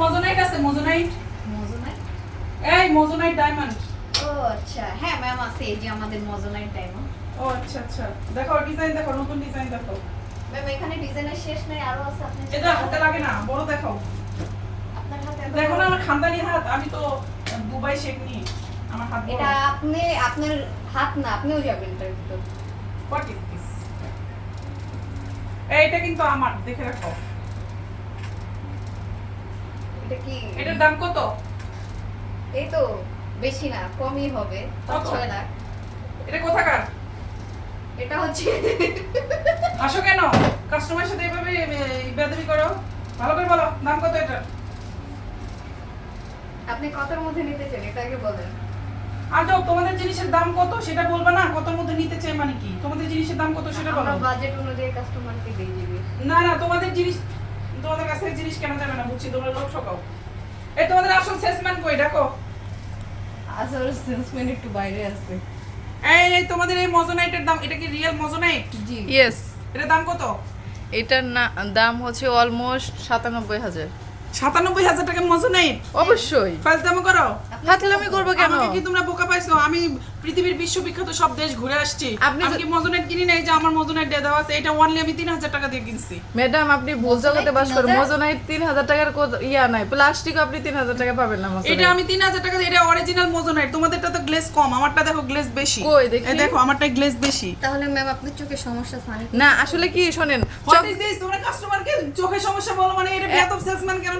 মজোনাইট আছে মজোনাইট। মজোনাইট? এই মজোনাইট ডায়মন্ড ও আচ্ছা। হ্যাঁ ম্যাম আছে এই যে আমাদের মজোনাইট ডায়মন্ড ও আচ্ছা আচ্ছা। দেখো ডিজাইন দেখো নতুন ডিজাইন দেখো। ম্যাম এখানে ডিজাইনের শেষ নাই আরও আছে আপনি এটা হাতে লাগে না বড় দেখাও আপনার হাতে দেখো না আমার খানদানি হাত আমি তো দুবাই শেখ নি আমার হাত এটা আপনি আপনার হাত না আপনিও যাবেন তার ভিতর হোয়াট ইজ দিস এইটা কিন্তু আমার দেখে রাখো। এটা কি? এটার দাম কত? এই তো বেশি না কমই হবে? ছয় লাখ। এটা কোথাকার? এটা হচ্ছে আসো কেন? কাস্টমারের সাথে এভাবে বেদবি করো। ভালো করে বলো দাম কত এটা? আপনি কতর মধ্যে নিতে চান এটা আগে বলেন। আজব তোমাদের জিনিসের দাম কত সেটা বলবা না কতর মধ্যে নিতে চাই মানে কি? তোমাদের জিনিসের দাম কত সেটা বলো। আমরা বাজেট অনুযায়ী কাস্টমারকে দিয়ে দিবি। না না তোমাদের জিনিস তোমাদের কাছে জিনিস কেন যাবে না বুঝছি? তোমরা লোক ঠকাও এই তোমাদের আসল সেলসম্যান কই? দেখো আসল সেলসম্যান একটু বাইরে আছে। এই এই তোমাদের এই মজোনাইটের দাম এটা কি রিয়েল মজোনাইট? জি। ইয়েস এটার দাম কত? এটার না- দাম হচ্ছে অলমোস্ট সাতানব্বই হাজার। সাতানব্বই হাজার টাকা মজোনাইট অবশ্যই। ফাজলামো করো। হাতলামি করব কেন? আমাকে কি তোমরা বোকা পাইছো? আমি পৃথিবীর বিশ্ববিখ্যাত সব দেশ ঘুরে আসছি। আপনি কি মজোনাইট কিনি নাই যে আমার মজোনাইট দিয়ে দেওয়া আছে। এটা অনলি আমি তিন হাজার টাকা দিয়ে কিনছি। ম্যাডাম আপনি ভুল জগতে বাস করেন? মজোনাইট তিন হাজার টাকার ইয়া নাই। প্লাস্টিক আপনি তিন হাজার টাকা পাবেন না এটা আমি তিন হাজার টাকা এটা অরিজিনাল মজোনাইট তোমাদেরটা তো গ্লেজ কম আমারটা দেখো গ্লেজ বেশি। কই দেখি? দেখো আমারটা গ্লেজ বেশি। তাহলে ম্যাম আপনার চোখে সমস্যা ফানি না আসলে কি শোনেন this? তোমরা কাস্টমারকে চোখে সমস্যা বলো মানে এটা বেয়াদব সেলসম্যান কেন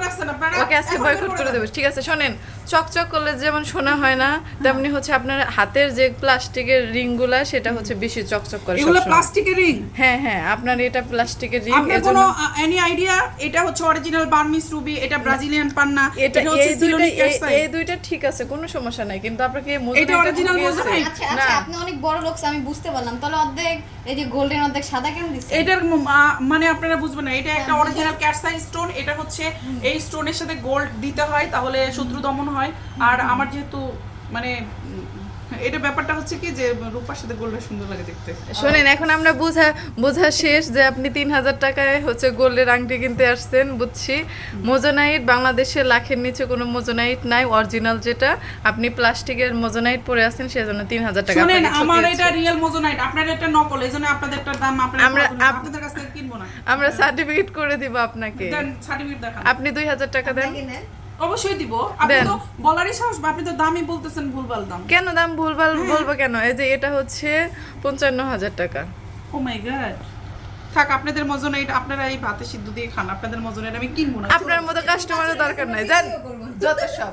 ওকে আজকে বয়কট করে দেবে। ঠিক আছে শোনেন। চকচক করলে যেমন শোনা হয় না তেমনি হচ্ছে আপনার হাতের যে প্লাস্টিকের রিংগুলা সেটা হচ্ছে বেশি চকচক করে এগুলো প্লাস্টিকের রিং? হ্যাঁ হ্যাঁ আপনার এটা প্লাস্টিকের রিং আপনার কোনো এনি আইডিয়া এটা হচ্ছে অরিজিনাল বার্মিস রুবি এটা ব্রাজিলিয়ান পান্না এটা হচ্ছে এই সিলোনিক এই- দুইটা ঠিক আছে কোনো সমস্যা নাই কিন্তু আপনাকে এটা। মজুরি? আচ্ছা আচ্ছা আপনি অনেক বড় লোক আমি বুঝতে পারলাম। তাহলে অর্ধেক এই যে গোল্ডেন অর্ধেক সাদা কেন এটার মানে আপনারা বুঝবেন না এটা একটা হ্যাঁ, অরিজিনাল ক্যাটসাই স্টোন এটা হচ্ছে এই স্টোনের সাথে গোল্ড দিতে হয় তাহলে শত্রু দমন হয় আর আমার যেহেতু মানে এটা ব্যাপারটা হচ্ছে কি যে রূপার সাথে গোল্ডের সুন্দর লাগে দেখতে। শোনেন এখন আমরা বোঝা বোঝা শেষ যে আপনি তিন হাজার টাকায় হচ্ছে গোল্ডের আংটি কিনতে আসছেন বুঝছি। মোজোনাইট বাংলাদেশে লাখের নিচে কোনো মোজোনাইট নাই অরিজিনাল যেটা। আপনি প্লাস্টিকের মোজোনাইট পরে আছেন সেজন্য তিন হাজার টাকা শুনেন আমার এটা রিয়েল মোজোনাইট আপনার এটা নকল এই জন্য আপনাদেরটার দাম আপনারা আমরা- আপনাদের কাছ থেকে কিনবো না। আমরা সার্টিফিকেট করে দিব আপনাকে। সার্টিফিকেট দেখান। আপনি দুই হাজার টাকা দেন। অবশ্যই দিব। আপনি তো বলারই সাহস আপনি তো দামই বলতেছেন ভুলভাল দাম। কেন দাম ভুলভাল বলব কেন? এই যে এটা হচ্ছে পঞ্চান্ন হাজার টাকা। ও মাই গড থাক আপনাদের মজন এটা আপনারা এই ভাতে সিদ্ধ দিয়ে খান আপনাদের মজন এটা আমি কিনবো না। আপনার মতো কাস্টমারের দরকার নাই জান যত সব।